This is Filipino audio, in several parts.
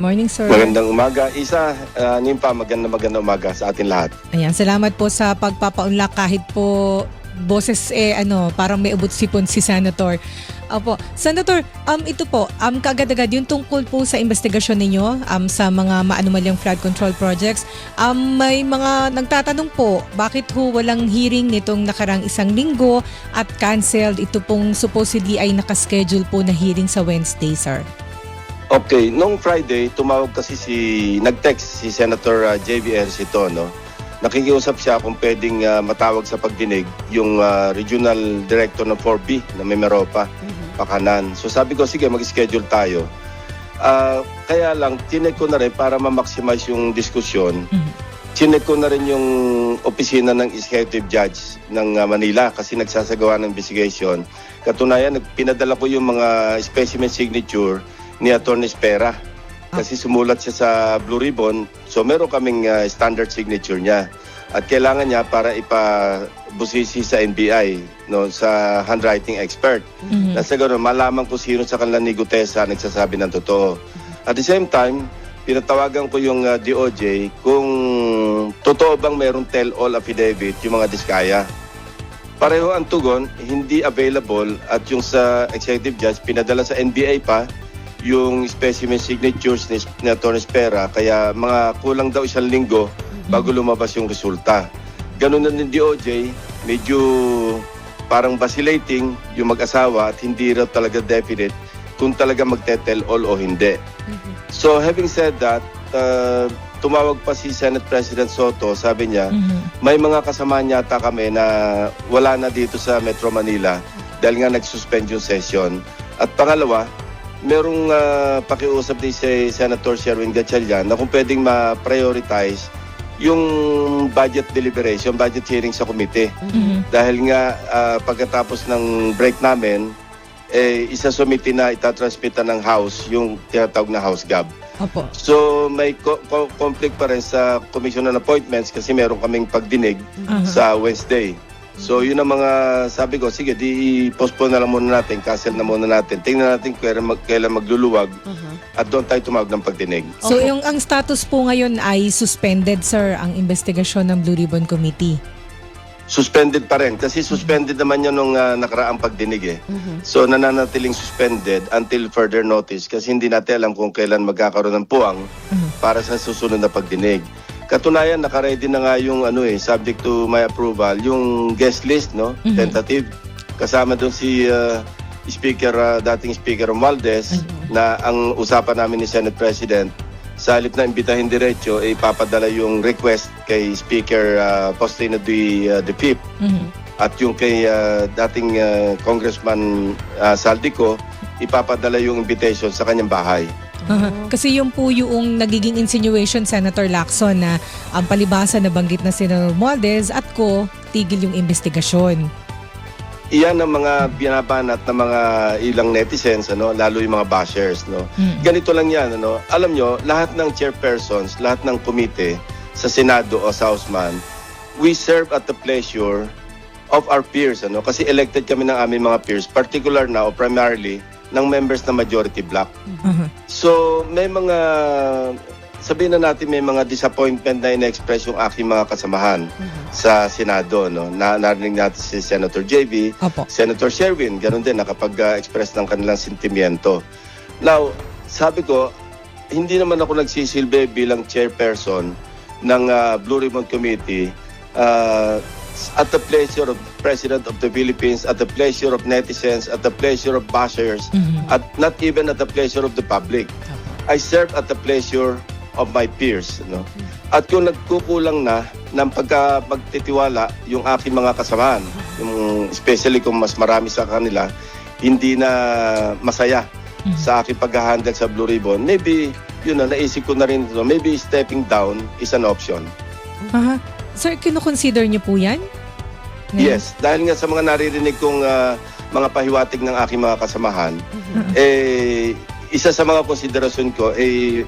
Morning, sir. Magandang umaga. Isa, uh, Nimpa, magandang magandang umaga sa atin lahat. Ayan, salamat po sa pagpapaunlak kahit po boses eh ano, parang may ubot sipon si Senator. Opo. Senator, um, ito po, um, kaagad-agad yung tungkol po sa investigasyon ninyo um, sa mga maanumalyang flood control projects. Um, may mga nagtatanong po, bakit ho walang hearing nitong nakarang isang linggo at canceled ito pong supposedly ay nakaschedule po na hearing sa Wednesday, sir? Okay, nung Friday, tumawag kasi si, nag-text si Senator uh, J.B. Ercito, no? Nakikiusap siya kung pwedeng uh, matawag sa pagdinig yung uh, Regional Director ng 4B na Mimaropa, Pakanan. So sabi ko, sige, mag-schedule tayo. Ah, kaya lang, tinek ko na rin para ma-maximize yung diskusyon. Mhm. Chinek ko na rin yung opisina ng Executive Judge ng uh, Manila kasi nagsasagawa ng investigation. Katunayan, pinadala ko yung mga specimen signature ni Atty. Espera. Kasi sumulat siya sa Blue Ribbon. So meron kaming uh, standard signature niya. At kailangan niya para ipabusisi sa NBI, no, sa handwriting expert. Mhm. Nasa gano'n, malaman kung sino sa kanila ni Gutesa nagsasabi ng totoo. At the same time, pinatawagan ko yung uh, DOJ kung totoo bang mayroong tell-all affidavit yung mga diskaya. Pareho ang tugon, hindi available at yung sa executive judge, pinadala sa NBI pa yung specimen signatures ni, ni Atty. Spera kaya mga kulang daw isang linggo bago lumabas yung resulta. Ganun na din DOJ, medyo parang vacillating yung mag-asawa at hindi raw talaga definite kung talaga magtetel all o hindi. So having said that, uh, tumawag pa si Senate President Soto, sabi niya, Mhm. may mga kasama yata kami na wala na dito sa Metro Manila dahil nga nag-suspend yung session. At pangalawa, merong ah, pakiusap din si Senator Sherwin Gatchalian na kung pwedeng ma-prioritize yung budget deliberation, budget hearing sa committee. Mhm. Dahil nga ah, pagkatapos ng break namin, eh, isa sumiti na itatransmita ng House yung tinatawag na House Gab. Opo. So may co- co- conflict pa rin sa commission on appointments kasi meron kaming pagdinig Aha. sa Wednesday. So yun ang mga sabi ko, sige di postpone na lang muna natin, cancel na muna natin. Tingnan natin kung kailan, mag, kailan magluluwag at doon tayo tumawag ng pagdinig. So yung ang status po ngayon ay suspended sir ang investigasyon ng Blue Ribbon Committee. Suspended pa rin kasi suspended naman yun nung ah, nakaraang pagdinig eh. So nananatiling suspended until further notice kasi hindi natin alam kung kailan magkakaroon ng puwang Mhm. para sa susunod na pagdinig. Katunayan, nakaready na nga yung ano eh, subject to my approval, yung guest list, no? Mhm. Tentative. Kasama doon si ah, Speaker, ah, dating Speaker Romualdez, na ang usapan namin ni Senate President, sa halip na imbitahin diretso, eh, ipapadala yung request kay Speaker uh, Faustino de, uh, de Pip Mhm. at yung kay ah, dating ah, Congressman ah, Saldico, ipapadala yung invitation sa kanyang bahay. Aha. Kasi yung po yung nagiging insinuation Senator Lacson na ang palibasa na banggit na si Romualdez at ko tigil yung investigasyon. Iyan ang mga binabanat ng mga ilang netizens, ano, lalo yung mga bashers. No? Mhm. Ganito lang yan. Ano? Alam nyo, lahat ng chairpersons, lahat ng komite sa Senado o sa Hausman, we serve at the pleasure of our peers. Ano? Kasi elected kami ng aming mga peers, particular na o primarily ng members na majority block. Aha. So, may mga, sabihin na natin may mga disappointment na in-express yung aking mga kasamahan sa Senado. No? Na, narinig natin si Senator JV, Opo. Senator Sherwin, ganun din, nakapag-express ng kanilang sentimiento. Now, sabi ko, hindi naman ako nagsisilbi bilang chairperson ng ah, Blue Ribbon Committee ah, at the pleasure of President of the Philippines, at the pleasure of netizens, at the pleasure of bashers, Mhm. at not even at the pleasure of the public. I serve at the pleasure of my peers. No? At kung nagkukulang na ng pagka magtitiwala yung aking mga kasamahan, yung especially kung mas marami sa kanila, hindi na masaya Mhm. sa aking pag-handle sa Blue Ribbon, maybe, yun na, naisip ko na rin maybe stepping down is an option. Aha. Sir, kinoconsider niyo po yan? Ngayon? Yes, dahil nga sa mga naririnig kong ah, mga pahiwatig ng aking mga kasamahan, eh, isa sa mga konsiderasyon ko, eh,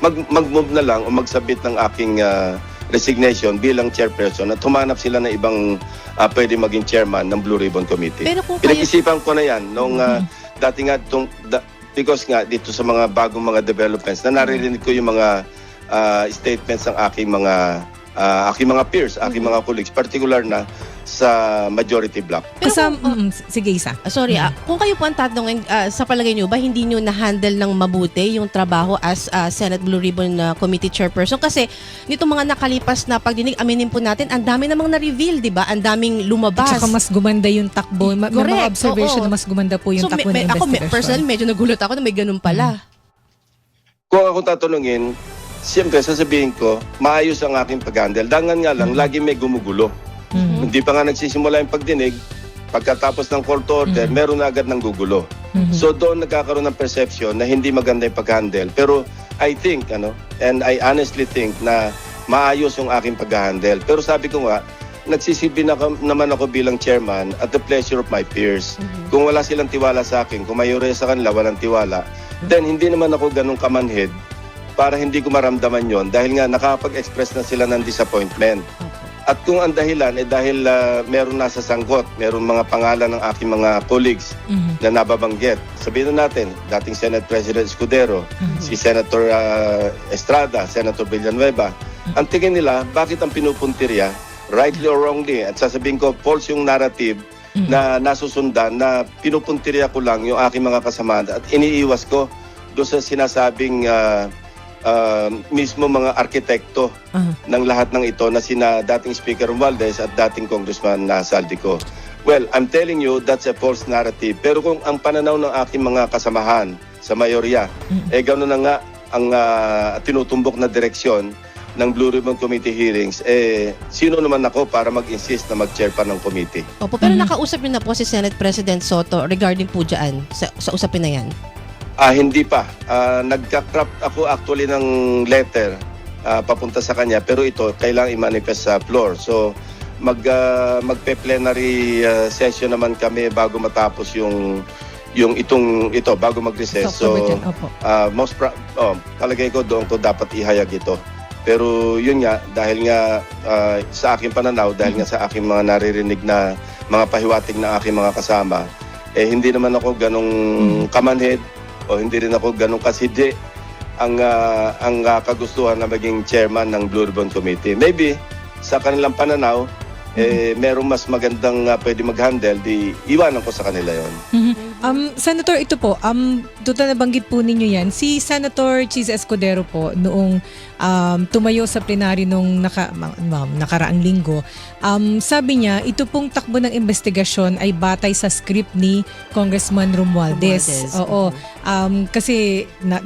mag, mag-move na lang o magsabit ng aking ah, resignation bilang chairperson at humanap sila ng ibang ah, pwede maging chairman ng Blue Ribbon Committee. Pero kung. Pinag-isipan ko na yan nung ah, dati nga tung, da- because nga dito sa mga bagong mga developments na naririnig ko yung mga ah, statements ng aking mga ah, aking mga peers, aking mga colleagues, particular na sa majority bloc. Pero Kasama, kung- mm, sige isa. Ah, sorry, ah, kung kayo po ang tatanungin, ah, sa palagay nyo ba, hindi nyo na-handle ng mabuti yung trabaho as ah, Senate Blue Ribbon ah, Committee Chairperson? Kasi nitong mga nakalipas na pagdinig, aminin po natin, ang dami namang na-reveal, di ba? Ang daming lumabas. At saka mas gumanda yung takbo. Ma- may mga observation oo. na mas gumanda po yung so, takbo me- me- ng ako, me- investigation. personally, medyo nagulat ako na may ganun pala. Kung ako tatanungin, siyempre sasabihin ko, maayos ang aking pag-handle. Dangan nga lang, lagi may gumugulo. Mhm. Hindi pa nga nagsisimula yung pagdinig, pagkatapos ng court order, Mhm. meron na agad ng gugulo. Mhm. So doon nagkakaroon ng perception na hindi maganda yung pag-handle. Pero I think, ano, and I honestly think na maayos yung aking pag-handle. Pero sabi ko nga, nagsisilbi na naman ako bilang chairman at the pleasure of my peers. Mhm. Kung wala silang tiwala sa akin, kung mayroon sa kanila walang tiwala, then hindi naman ako ganun kamanhid para hindi ko maramdaman yon dahil nga nakapag-express na sila ng disappointment. At kung ang dahilan ay dahil ah, meron nasa sangkot, meron mga pangalan ng aking mga colleagues Mhm. na nababanggit. Sabihin na natin, dating Senate President Escudero, Mhm. si Senator ah, Estrada, Senator Villanueva, ang tingin nila, bakit ang pinupuntirya, rightly or wrongly, at sasabihin ko, false yung narrative Mhm. na nasusundan na pinupuntirya ko lang yung aking mga kasamahan at iniiwas ko doon sa sinasabing ah, ah, mismo mga arkitekto Aha. ng lahat ng ito na sina dating Speaker Romualdez at dating Congressman na Saldico. Well, I'm telling you, that's a false narrative. Pero kung ang pananaw ng aking mga kasamahan sa mayorya, Mhm. eh gano'n na nga ang ah, tinutumbok na direksyon ng Blue Ribbon Committee hearings, eh sino naman ako para mag-insist na mag-chair pa ng committee? Opo, pero Mhm. nakausap nyo na po si Senate President Soto regarding po dyan sa, sa usapin na yan. Ah, hindi pa. Ah, nagka-craft ako actually ng letter ah, papunta sa kanya pero ito kailangang i-manifest sa floor. So mag ah, magpe-plenary ah, session naman kami bago matapos yung yung itong ito bago mag-recess. October So 10, opo. ah, most pra- oh, palagay ko doon ko dapat ihayag ito. Pero yun nga dahil nga ah, sa aking pananaw dahil nga sa aking mga naririnig na mga pahiwatig ng aking mga kasama eh hindi naman ako ganong kamanhid o hindi rin ako ganong kasidye ang ah, ang ah, kagustuhan na maging chairman ng Blue Ribbon Committee. Maybe sa kanilang pananaw eh merong mas magandang ah, pwede mag-handle di iwanan ko sa kanila yon. Mhm. Um, Senator, ito po, um, total nabanggit po ninyo yan. Si Senator Cheese Escudero po, noong um, tumayo sa plenary nung naka, ma- ma- nakaraang linggo, um, sabi niya, ito pong takbo ng investigasyon ay batay sa script ni Congressman Romualdez. Romualdez, Oo. Um, kasi na,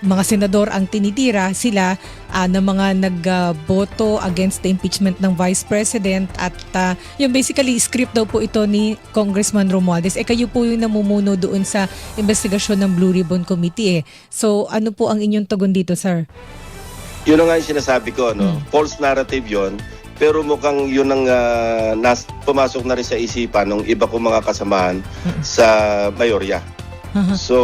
mga senador ang tinitira sila ah, ng mga nagboto against the impeachment ng Vice President at ah, yung basically script daw po ito ni Congressman Romualdez. Eh kayo po yung namumuno doon sa investigasyon ng Blue Ribbon Committee eh. So ano po ang inyong tugon dito, sir? Yun ang nga yung sinasabi ko, no? False narrative yon pero mukhang yun ang ah, nas, pumasok na rin sa isipan ng iba kong mga kasamahan sa mayorya. Aha. So,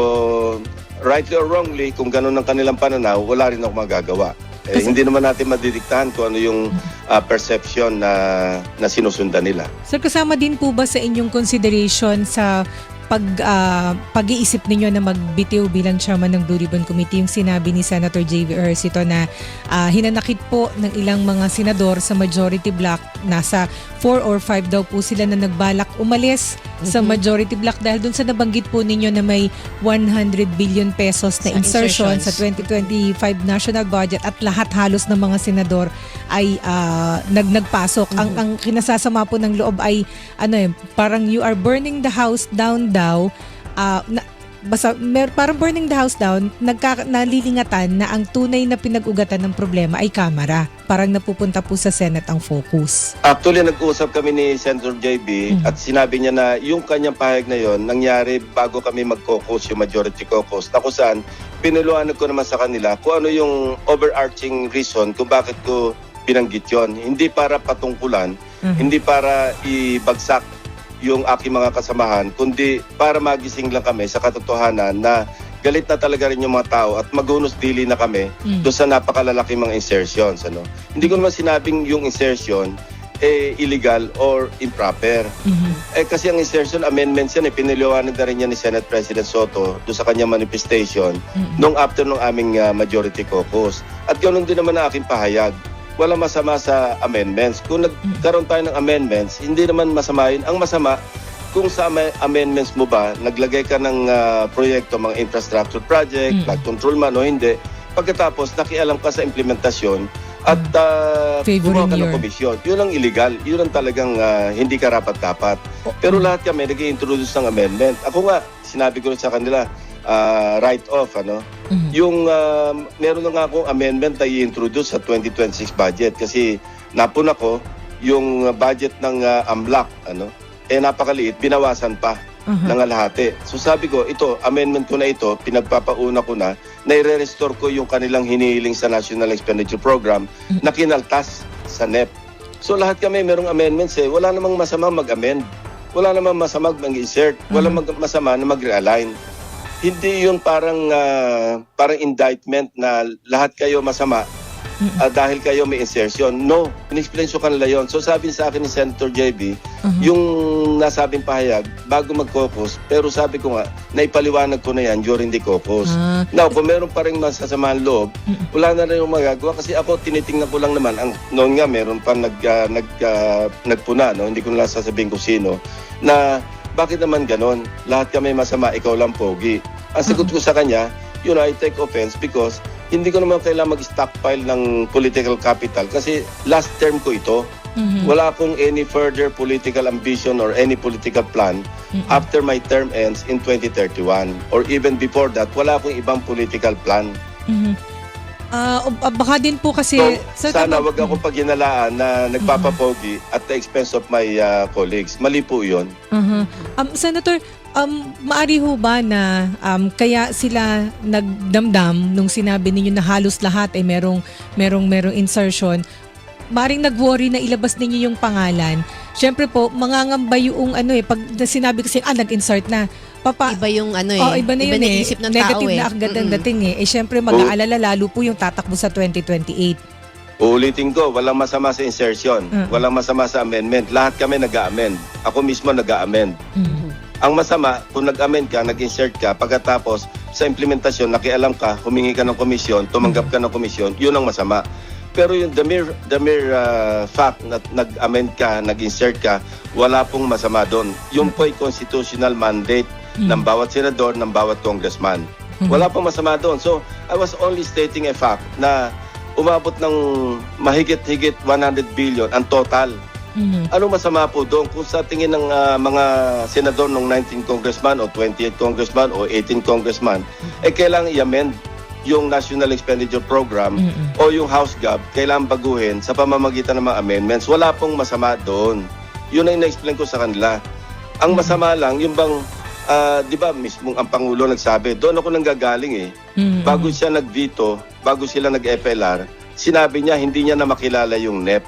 rightly or wrongly, kung ganun ang kanilang pananaw, wala rin ako magagawa. Eh, Kasi- hindi naman natin madidiktahan kung ano yung ah, perception na, na sinusundan nila. Sir, kasama din po ba sa inyong consideration sa pag ah, pag-iisip ninyo na magbitiw bilang chairman ng Blue Ribbon Committee yung sinabi ni Senator J.V. Ersito na ah, hinanakit po ng ilang mga senador sa majority block nasa 4 or 5 daw po sila na nagbalak umalis sa Mhm. majority block dahil dun sa nabanggit po ninyo na may 100 billion pesos na Sa insertion sa 2025 national budget at lahat halos ng mga senador ay ah, nag nagpasok. Ang Mhm. ang kinasasama po ng loob ay ano eh, parang you are burning the house down daw. Ah, na, basta mer, parang burning the house down, nagka, nalilingatan na ang tunay na pinag-ugatan ng problema ay kamera. Parang napupunta po sa Senate ang focus. Actually, nag-usap kami ni Senator JB Mhm. at sinabi niya na yung kanyang pahayag na yon nangyari bago kami mag-caucus, yung majority caucus, na kung saan pinuluanag ko naman sa kanila kung ano yung overarching reason kung bakit ko binanggit yon. Hindi para patungkulan, Mhm. hindi para ibagsak yung aking mga kasamahan, kundi para magising lang kami sa katotohanan na galit na talaga rin yung mga tao at maghunos dili na kami Mm. doon sa napakalalaking mga insertions. Ano? Hindi ko naman sinabing yung insertion eh, illegal or improper. Mhm. Eh kasi ang insertion amendments yan, eh, piniliwanag na rin yan ni Senate President Soto doon sa kanyang manifestation Mhm. nung after nung aming ah, majority caucus. At ganoon din naman ang aking pahayag. Wala masama sa amendments. Kung nagkaroon tayo ng amendments, hindi naman masama yun. Ang masama, kung sa amendments mo ba, naglagay ka ng ah, proyekto, mga infrastructure project, Mm. flood control man o hindi, pagkatapos nakialam ka sa implementasyon at uh, gumawa ka ng komisyon. Yun ang illegal. Yun ang talagang ah, hindi karapat-dapat. Pero lahat kami nag introduce ng amendment. Ako nga, sinabi ko sa kanila, ah, write-off, ano? Mhm. Yung ah, meron na nga akong amendment na i-introduce sa 2026 budget kasi napuna ko yung budget ng ah, AMLAC, ano? Eh napakaliit, binawasan pa Aha. ng alahati. So sabi ko, ito, amendment ko na ito, pinagpapauna ko na, na i-restore ko yung kanilang hinihiling sa National Expenditure Program na kinaltas sa NEP. So lahat kami merong amendments eh. Wala namang masama mag-amend. Wala namang masama mag-insert. Wala mag- masama na mag-realign. Hindi yun parang ah, parang indictment na lahat kayo masama ah, dahil kayo may insertion. No, in-explain ko kanila yon. So sabi sa akin ni Senator JB, Mhm. yung nasabing pahayag bago mag-caucus, pero sabi ko nga, naipaliwanag ko na yan during the caucus. Ah, Now, kung meron pa rin masasamahan loob, wala na rin yung magagawa kasi ako tinitingnan ko lang naman ang noon nga meron pa nag ah, nag ah, nagpuna no hindi ko na sasabihin kung sino na bakit naman ganon lahat kami masama ikaw lang pogi ang sagot ko sa kanya yun I take offense because hindi ko naman kailangan mag-stockpile ng political capital kasi last term ko ito mhm. wala akong any further political ambition or any political plan Mhm. after my term ends in 2031 or even before that wala akong ibang political plan Mhm. Ah, ah, baka din po kasi So, Sir, sana tama- wag ako paghinalaan na nagpapapogi at the expense of my uh, colleagues. Mali po yun. Mhm. Um, Senator, um, maari ho ba na um, kaya sila nagdamdam nung sinabi ninyo na halos lahat ay merong, merong, merong insertion, maring nag-worry na ilabas ninyo yung pangalan. Siyempre po, mangangamba yung ano eh, pag sinabi kasi, ah, nag-insert na. Papa, Iba yung ano eh. oh, iba na yun eh. isip ng Negative tao eh. na agad ang dating eh. Eh, syempre, mag-aalala lalo po yung tatakbo sa 2028. Uulitin ko, walang masama sa insertion. Mm. Walang masama sa amendment. Lahat kami nag-amend. Ako mismo nag-amend. Mhm. Ang masama, kung nag-amend ka, nag-insert ka, pagkatapos sa implementasyon, nakialam ka, humingi ka ng komisyon, tumanggap ka ng komisyon, yun ang masama. Pero yung the mere, the mere uh, fact na nag-amend ka, nag-insert ka, wala pong masama doon. Yung po ay constitutional mandate Mm. ng bawat senador, ng bawat congressman. Mhm. Wala pong masama doon. So, I was only stating a fact na umabot ng mahigit-higit 100 billion ang total. Mhm. Ano masama po doon kung sa tingin ng ah, mga senador ng 19 congressman o 28 congressman o 18 congressman, eh kailangan i-amend yung National Expenditure Program Mhm. o yung House Gov, kailangan baguhin sa pamamagitan ng mga amendments. Wala pong masama doon. Yun ang na-explain ko sa kanila. Ang masama lang, yung bang, ah, di ba mismong ang Pangulo nagsabi, doon ako nanggagaling eh. Mhm. Bago siya nag-veto, bago sila nag-FLR, sinabi niya hindi niya na makilala yung NEP.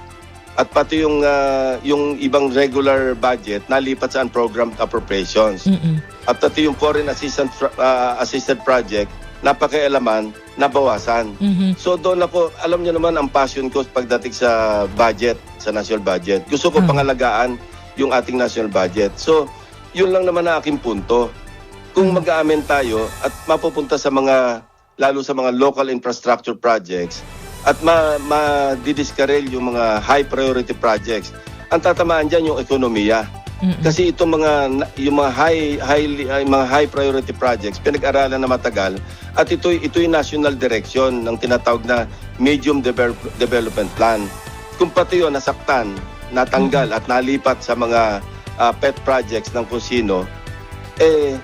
At pati yung ah, yung ibang regular budget nalipat sa unprogrammed appropriations. Mhm. At pati yung foreign assistant ah, assisted project napakialaman nabawasan. Mhm. So doon ako, alam niyo naman ang passion ko pagdating sa budget, sa national budget. Gusto ko Ah. pangalagaan yung ating national budget. So, yun lang naman ang aking punto. Kung Ah. mag-aamen tayo at mapupunta sa mga, lalo sa mga local infrastructure projects, at ma, ma-discarrel yung mga high priority projects, ang tatamaan dyan yung ekonomiya. Mhm. Kasi itong mga yung mga high high mga high priority projects pinag-aralan na matagal at ito ito yung national direction ng tinatawag na medium develop, development plan. Kung pati yun nasaktan, natanggal at nalipat sa mga ah, pet projects ng kung sino, eh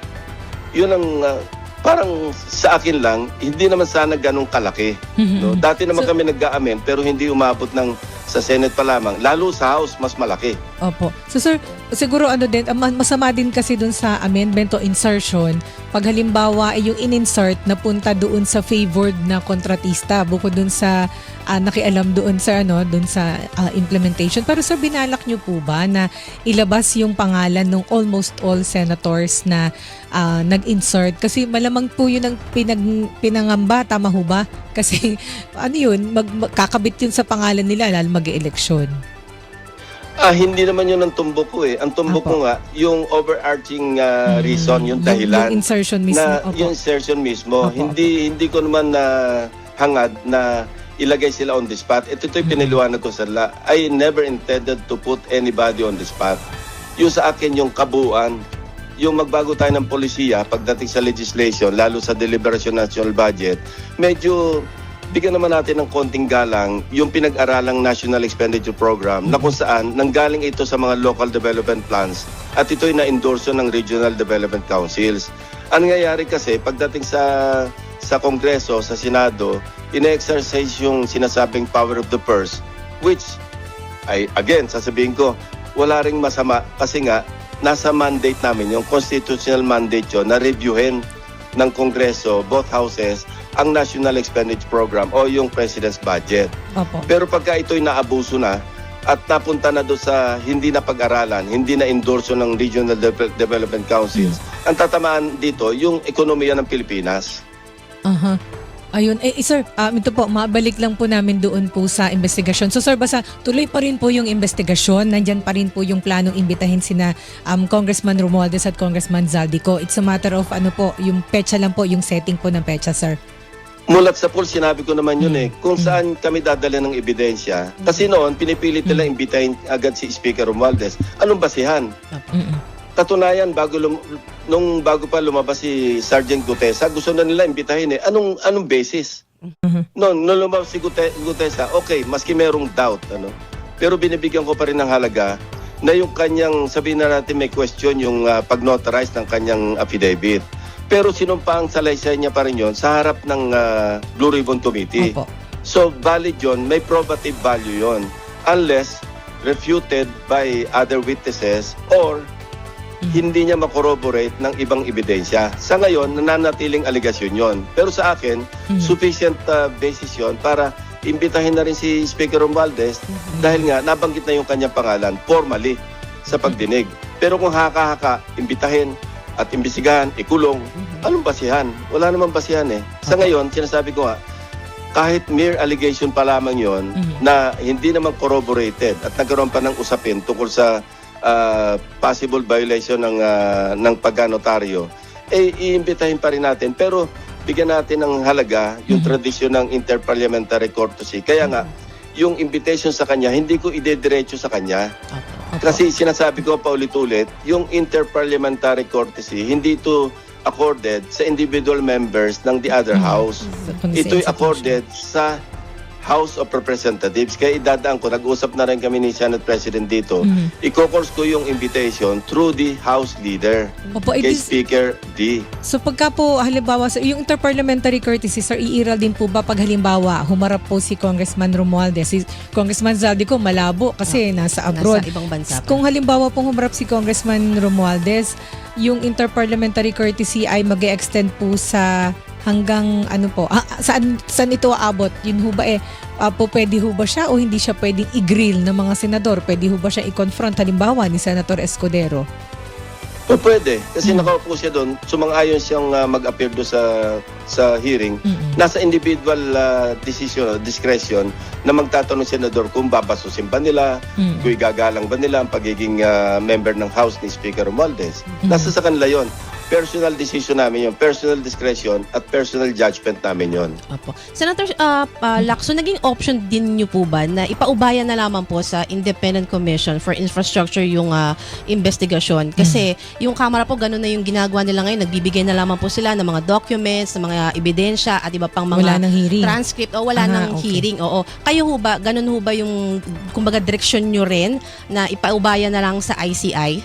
yun ang ah, parang sa akin lang, hindi naman sana ganong kalaki. Mhm. No? Dati naman So- kami nag-aamen pero hindi umabot ng sa Senate pa lamang. Lalo sa House, mas malaki. Opo. So sir, siguro ano din, ah, ma- masama din kasi dun sa amendment o insertion, pag halimbawa ay yung in-insert na punta doon sa favored na kontratista bukod dun sa ah, nakialam doon sa ano, doon sa ah, implementation. Pero sir, binalak niyo po ba na ilabas yung pangalan ng almost all senators na ah, nag-insert kasi malamang po yun ang pinag, pinangamba, tama ho ba? Kasi ano yun, mag, mag- kakabit yun sa pangalan nila lalo mag-eleksyon. Ah, hindi naman yun ang tumbok ko eh. Ang tumbok Apo. ko nga, yung overarching ah, reason, yung dahilan. Yung insertion mismo. na Opo. yung insertion mismo, Opo, hindi hindi ko naman na hangad na ilagay sila on the spot. Ito ito'y Mm-hmm. piniliwanag ko sa la. I never intended to put anybody on the spot. Yung sa akin yung kabuuan, yung magbago tayo ng polisiya pagdating sa legislation, lalo sa deliberation national budget, medyo bigyan naman natin ng konting galang yung pinag-aralang National Expenditure Program na kung saan nanggaling ito sa mga local development plans at ito'y na-endorso ng Regional Development Councils. Ang nangyayari kasi pagdating sa sa Kongreso, sa Senado, ina-exercise yung sinasabing power of the purse which ay again sasabihin ko wala ring masama kasi nga nasa mandate namin yung constitutional mandate yun na reviewin ng Kongreso, both houses, ang National Expenditure Program o yung President's Budget. Opo. Pero pagka ito'y naabuso na at napunta na doon sa hindi na pag-aralan, hindi na endorso ng Regional De- Development Councils, ang tatamaan dito yung ekonomiya ng Pilipinas. Aha. Ayun. Eh, eh, sir, um, ito po, mabalik lang po namin doon po sa investigasyon. So, sir, basta tuloy pa rin po yung investigasyon. Nandyan pa rin po yung planong imbitahin sina um, Congressman Romualdez at Congressman Zaldico. It's a matter of ano po, yung pecha lang po, yung setting po ng pecha, sir. Mulat sa pool, sinabi ko naman yun eh, kung saan kami dadala ng ebidensya. Kasi noon, pinipilit nila imbitahin agad si Speaker Romualdez. Anong basihan? Katunayan, bago lum- nung bago pa lumabas si Sergeant Gutesa, gusto na nila imbitahin eh. Anong anong basis? Mhm. No, nung lumabas si Gute- Gutesa, okay, maski merong doubt, ano. Pero binibigyan ko pa rin ng halaga na yung kanyang, sabihin na natin may question, yung uh, pag-notarize ng kanyang affidavit. Pero sinumpang salaysay niya pa rin yun sa harap ng ah, Blue Ribbon Committee. Opo. So valid yun, may probative value yun. Unless refuted by other witnesses or hindi niya makorroborate ng ibang ebidensya. Sa ngayon, nananatiling aligasyon yon. Pero sa akin, Mhm. sufficient uh, basis yon para imbitahin na rin si Speaker Romualdez dahil nga nabanggit na yung kanyang pangalan formally sa pagdinig. Pero kung haka-haka, imbitahin at imbisigahan, ikulong, anong basihan? Wala namang basihan eh. Sa ngayon, sinasabi ko nga, kahit mere allegation pa lamang yon Mhm. na hindi naman corroborated at nagkaroon pa ng usapin tungkol sa ah, possible violation ng ah, ng paganotaryo, eh iimbitahin pa rin natin. Pero bigyan natin ng halaga yung Mhm. tradisyon ng interparliamentary courtesy. Kaya nga, yung invitation sa kanya, hindi ko idediretso sa kanya. Opo. Kasi sinasabi ko pa ulit-ulit, yung interparliamentary courtesy, hindi ito accorded sa individual members ng the other Mhm. house. Ito'y accorded sa House of Representatives. Kaya idadaan ko, nag-usap na rin kami ni Senate President dito. Mhm. Iko-course ko yung invitation through the House Leader, Opo, kay is, Speaker D. So pagka po halimbawa sa yung interparliamentary courtesy sir iiral din po ba pag halimbawa humarap po si Congressman Romualdez si Congressman Zaldico malabo kasi nasa abroad. Nasa ibang bansa pa. Kung halimbawa pong humarap si Congressman Romualdez, yung interparliamentary courtesy ay mag extend po sa hanggang ano po, ah, saan, saan ito aabot? Yun ho ba eh, ah, po pwede ho ba siya o hindi siya pwedeng i-grill ng mga senador? Pwede ho ba siya i-confront halimbawa ni Senator Escudero? O pwede, kasi Hmm. nakaupo siya doon, sumang-ayon siyang ah, mag-appear doon sa, sa hearing. Mm-mm. Nasa individual ah, decision, discretion na magtatanong senador kung babasusin ba nila, Mm. kung igagalang ba nila ang pagiging ah, member ng House ni Speaker Romualdez. Mhm. Nasa sa kanila yon. Personal decision namin yon, personal discretion at personal judgment namin yon. Opo. Senator uh, uh, Lacson, naging option din niyo po ba na ipaubayan na lamang po sa Independent Commission for Infrastructure yung uh, investigasyon? Kasi yung Kamara po, ganun na yung ginagawa nila ngayon. Nagbibigay na lamang po sila ng mga documents, ng mga ebidensya at iba pang mga Wala nang hearing. transcript o wala Ah, nang okay. hearing. Oo. Kayo ho ba, ganun ho ba yung kumbaga direksyon nyo rin na ipaubayan na lang sa ICI?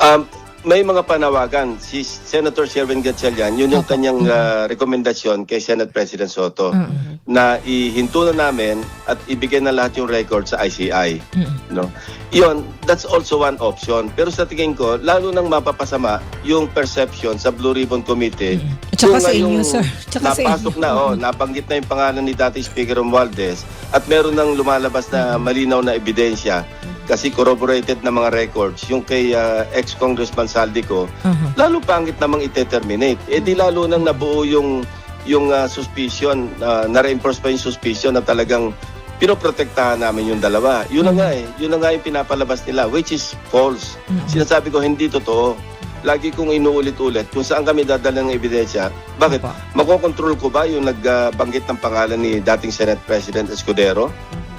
Um, may mga panawagan. Si Senator Sherwin Gatchalian, yun yung kanyang ah, rekomendasyon kay Senate President Soto Mm-mm. na ihinto na namin at ibigay na lahat yung record sa ICI. Mm-mm. No? Yun, that's also one option. Pero sa tingin ko, lalo nang mapapasama yung perception sa Blue Ribbon Committee. At saka Yung sa inyo, sir. Tsaka sa napasok inyo. na, oh, nabanggit na yung pangalan ni dati Speaker Romualdez at meron nang lumalabas na malinaw na ebidensya kasi corroborated na mga records yung kay ah, ex-congressman Saldico, Aha. lalo pangit namang ite-terminate. Eh di lalo nang nabuo yung yung ah, suspicion, uh, na-reinforce pa yung suspicion na talagang pinoprotektahan namin yung dalawa. Yun na nga eh. Yun na nga yung pinapalabas nila, which is false. Sinasabi ko, hindi totoo. Lagi kong inuulit-ulit kung saan kami dadala ng ebidensya. Bakit? Opo. Makokontrol ko ba yung nagbanggit ng pangalan ni dating Senate President Escudero?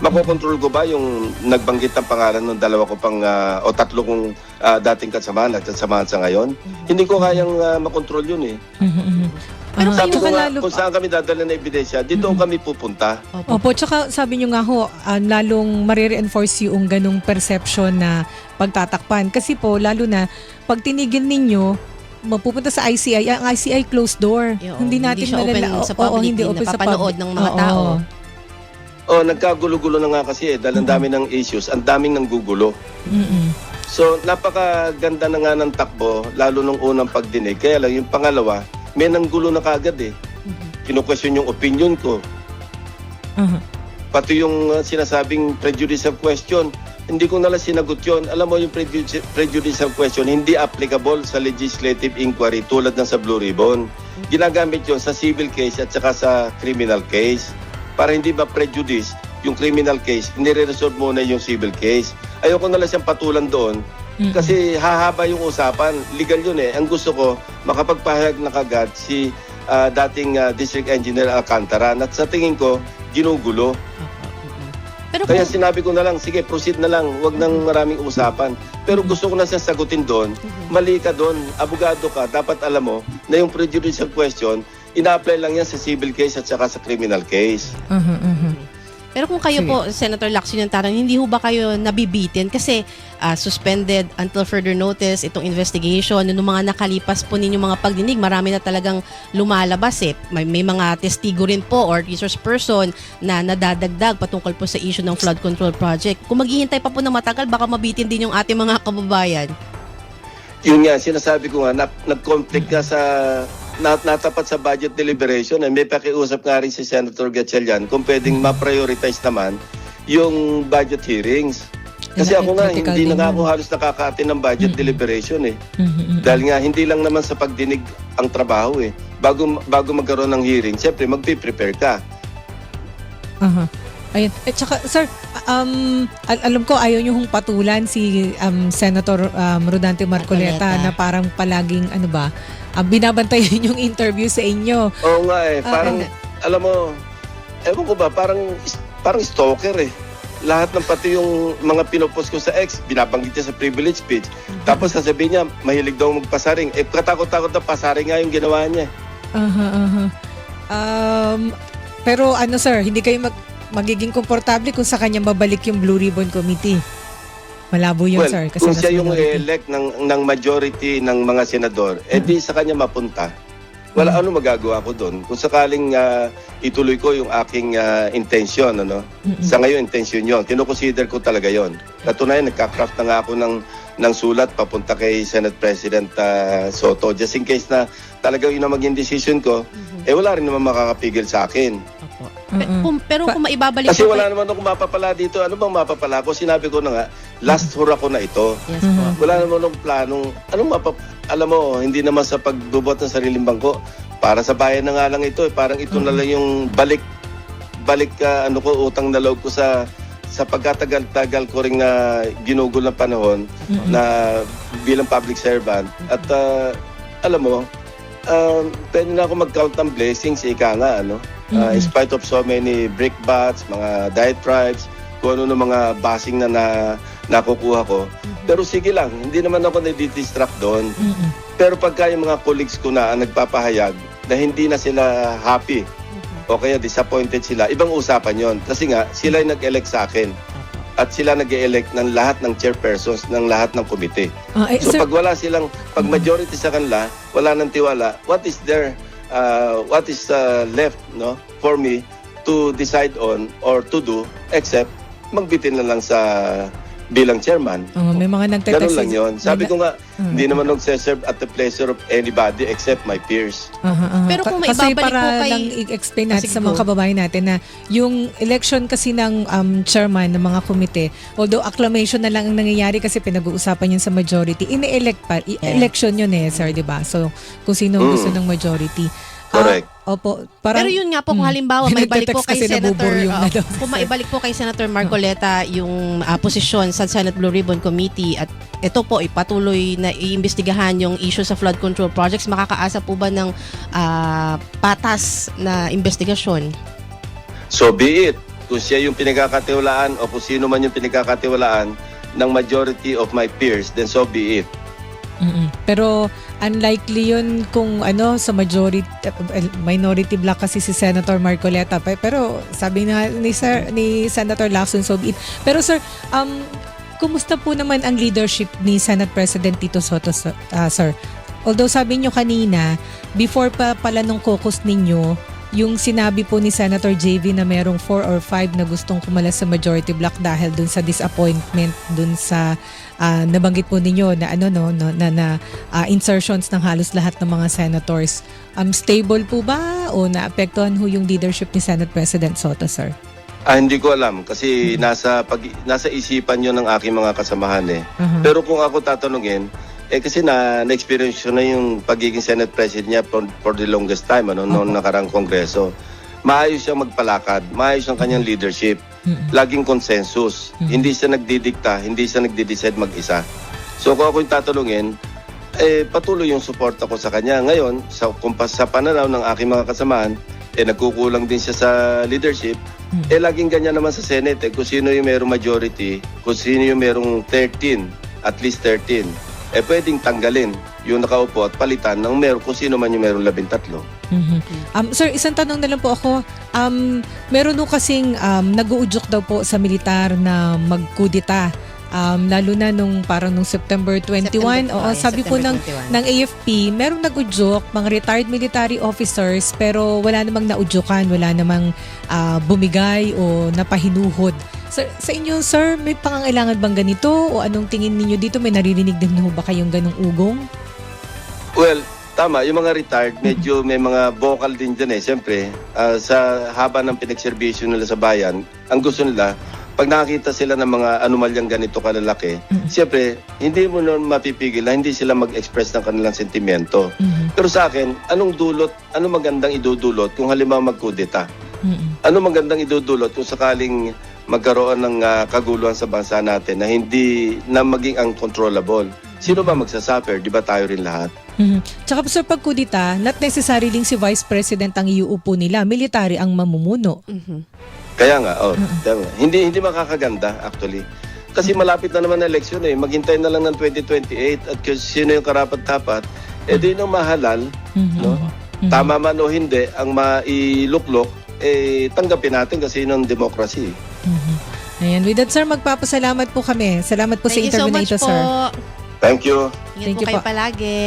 Makokontrol ko ba yung nagbanggit ng pangalan ng dalawa ko pang ah, o tatlo kong ah, dating kasamahan at kasamahan sa ngayon? Hindi ko kayang ah, makontrol yun eh. Mhm, mhm. Pero Ah, Sabi ko nga, lalo kung saan kami dadala ng ebidensya, dito kami pupunta. Opo. Opo, tsaka sabi nyo nga ho, ah, lalong marire-enforce yung ganong perception na pagtatakpan. Kasi po, lalo na, pag tinigil ninyo, mapupunta sa ICI, ang ICI closed door. Yo, hindi natin siya open malala- sa oo, public, hindi hindi open sa napapanood public. ng mga Oo. tao. Oh, nagkagulo-gulo na nga kasi eh, dahil ang dami ng issues, ang daming nanggugulo. Mm-mm. So, napakaganda na nga ng takbo, lalo nung unang pagdinig. Kaya lang, yung pangalawa, may nanggulo na kagad eh. Kino-question yung opinion ko. Aha. Pati yung uh, sinasabing prejudicial question, hindi ko nalang sinagot yon. Alam mo, yung prejudici- prejudicial question, hindi applicable sa legislative inquiry tulad ng sa Blue Ribbon. Ginagamit yon sa civil case at saka sa criminal case. Para hindi ba prejudice yung criminal case, nire-resolve muna yung civil case. Ayoko nalang siyang patulan doon Kasi hahaba yung usapan. Legal yun eh. Ang gusto ko, makapagpahayag na kagad si ah, dating ah, District Engineer Alcantara. At sa tingin ko, ginugulo. Pero Kaya kung, sinabi ko na lang, sige, proceed na lang. Huwag nang maraming usapan. Pero gusto ko na siya sagutin doon. Mali ka doon. Abogado ka. Dapat alam mo na yung prejudicial question, ina-apply lang yan sa civil case at saka sa criminal case. Aha, aha. Pero kung kayo Sige. po, Senator Lacson yung tarang, hindi ho ba kayo nabibitin? Kasi ah, suspended until further notice itong investigation. Yung mga nakalipas po ninyo mga pagdinig, marami na talagang lumalabas eh. May, may mga testigo rin po or resource person na nadadagdag patungkol po sa issue ng flood control project. Kung maghihintay pa po ng matagal, baka mabitin din yung ating mga kababayan. Yun nga, sinasabi ko nga, na- nag-conflict nga sa nat natapat sa budget deliberation. Eh, may pakiusap nga rin si Senator Gatchalian kung pwedeng ma-prioritize naman yung budget hearings. Kasi Eh, ako nga, hindi na nga ako halos nakaka-attend ng budget Mm-mm. deliberation eh. Mhm, mhm. Dahil nga, hindi lang naman sa pagdinig ang trabaho eh. Bago, bago magkaroon ng hearing, siyempre magpi-prepare ka. Aha. Ayun. At saka, sir, um, al- alam ko ayaw niyo hong patulan si um, Senator um, Rodante Marcoleta, Marcoleta. na parang palaging, ano ba, um, binabantayan yung interview sa inyo. Oo nga eh, Ah, parang, alam mo, ewan ko ba, parang, parang stalker eh. Lahat ng pati yung mga pinopost ko sa ex, binabanggit niya sa privilege speech. Tapos sasabihin niya, mahilig daw magpasaring. Eh, katakot-takot na pasaring nga yung ginawa niya. Aha, aha. Um, pero ano sir, hindi kayo mag, magiging komportable kung sa kanya babalik yung Blue Ribbon Committee. Malabo yun well, sir. kung nasa siya yung minority. elect ng, ng majority ng mga senador, eh di sa kanya mapunta. Wala Mm. ano magagawa ko doon. Kung sakaling ah, ituloy ko yung aking ah, intention, ano, Mm-mm. Sa ngayon, intention yon. Kinoconsider ko talaga yon. Katunayan, nagka-craft na nga ako ng, ng sulat papunta kay Senate President ah, Soto. Just in case na talaga yun ang maging decision ko, eh wala rin naman makakapigil sa akin. Opo. Mm-mm. kung, pero kung maibabalik Kasi wala kay- naman ako mapapala dito. Ano bang mapapala ko? Sinabi ko na nga, last hura ko na ito. Yes. Mhm. Wala naman akong planong, anong mapap... Alam mo, hindi naman sa pagbubot ng sariling bangko. Para sa bayan na nga lang ito. Eh. Parang ito na lang yung balik, balik ka, ano ko, utang na loob ko sa sa pagkatagal-tagal ko rin na ginugol na panahon Mm-mm. na bilang public servant. At ah, alam mo, um, pwede na ako mag-count ng blessings, ika nga, ano? Ah, in Mhm. spite of so many brickbats, mga diatribes, kung ano ng mga basing na, na nakukuha ko. Pero sige lang, hindi naman ako nadidistract doon. Mm-mm. Pero pagka yung mga colleagues ko na ang nagpapahayag na hindi na sila happy o kaya disappointed sila, ibang usapan yon Kasi nga, sila yung nag-elect sa akin. At sila nag elect ng lahat ng chairpersons ng lahat ng komite. Ah, eh, So sir, pag wala silang, pag majority sa kanila, wala nang tiwala, what is there, uh, what is uh, left no, for me to decide on or to do except magbitin na lang sa bilang chairman. oh, may mga nagtetext. Ganun lang yon. Sabi ko nga, Mm. hindi naman nagseserve at the pleasure of anybody except my peers. Aha, aha. Pero kung Ka- kasi maibabalik para po kay- lang i-explain natin sa mga po. kababayan natin na yung election kasi ng um, chairman ng mga komite, although acclamation na lang ang nangyayari kasi pinag-uusapan yun sa majority, ini-elect pa. I-. Election yun eh, sir, di ba? So, kung sino Mm. gusto ng majority. Correct. Ah, opo. Parang, Pero yun nga po, kung Hmm. halimbawa, may balik po Nagte-text kay kasi Senator, daw. kung maibalik po kay Senator Marcoleta yung ah, posisyon sa Senate Blue Ribbon Committee at ito po, ipatuloy na iimbestigahan yung issue sa flood control projects, makakaasa po ba ng ah, patas na investigasyon? So be it. Kung siya yung pinagkakatiwalaan o kung sino man yung pinagkakatiwalaan ng majority of my peers, then so be it. Mm-mm. Pero unlikely yun kung ano sa majority minority block kasi si Senator Marcoleta pero sabi na ni Sir ni Senator Lacson so it. Pero sir um kumusta po naman ang leadership ni Senate President Tito Soto ah, sir? Although sabi nyo kanina before pa pala nung caucus ninyo yung sinabi po ni Senator JV na merong 4 or 5 na gustong kumalas sa majority block dahil dun sa disappointment dun sa ah, nabanggit po ninyo na ano no, no na, na ah, insertions ng halos lahat ng mga senators. Um stable po ba o naapektuhan ho yung leadership ni Senate President Soto, sir? Ah, hindi ko alam kasi nasa pag nasa isipan 'yon ng aking mga kasamahan eh. Aha. Pero kung ako tatanungin, eh kasi na na-experience ko na yung pagiging Senate President niya for, for the longest time ano noong nakarang kongreso. Maayos siyang magpalakad, maayos ang kanyang leadership, laging consensus. Hindi siya nagdidikta, hindi siya nagde-decide mag-isa. So kung ako yung tatanungin, eh patuloy yung suporta ko sa kanya. Ngayon, sa kumpas sa pananaw ng aking mga kasamahan, eh nagkukulang din siya sa leadership. Mhm. Eh laging ganyan naman sa Senate, eh, kung sino yung merong majority, kung sino yung merong 13, at least 13, eh pwedeng tanggalin yung nakaupo at palitan ng meron kung sino man yung merong labing tatlo. Mhm. Um, sir, isang tanong na lang po ako. Um, meron nung kasing um, nag-uudyok daw po sa militar na magkudita. Um, lalo na nung parang nung September 21. September- Oo, sabi po ng September 21. ng AFP, merong nag-udyok, mga retired military officers, pero wala namang naudyukan, wala namang ah, bumigay o napahinuhod. Sa, sa inyo, sir, may pangangailangan bang ganito? O anong tingin ninyo dito? May naririnig din ho ba kayong ganong ugong? Well, tama, yung mga retired, medyo may mga vocal din dyan eh. Siyempre, ah, sa haba ng pinagserbisyo nila sa bayan, ang gusto nila, pag nakakita sila ng mga anomalyang ganito kalalaki, Mm. siyempre, hindi mo nun mapipigil na hindi sila mag-express ng kanilang sentimiento. Mhm. Pero sa akin, anong dulot, ano magandang idudulot kung halimbawa magkudeta? Mhm. Ano magandang idudulot kung sakaling magkaroon ng ah, kaguluhan sa bansa natin na hindi na maging uncontrollable? Sino ba magsasuffer? Di ba tayo rin lahat? Mhm. Tsaka po, sir, pag kudita, not necessarily si Vice President ang iuupo nila. Military ang mamumuno. Mhm. Kaya nga, oh, tama. hindi hindi makakaganda actually. Kasi malapit na naman na eleksyon eh. Maghintay na lang ng 2028 at kung sino yung karapat-dapat, eh di nang mahalal, Mhm. no? Mhm. Tama man o hindi, ang mailuklok, eh tanggapin natin kasi yun ang democracy. Mhm. Ayan, with that, sir, magpapasalamat po kami. Salamat po sa Thank so interview na ito, po. sir. Thank you. Ingat Thank po you kayo po. palagi.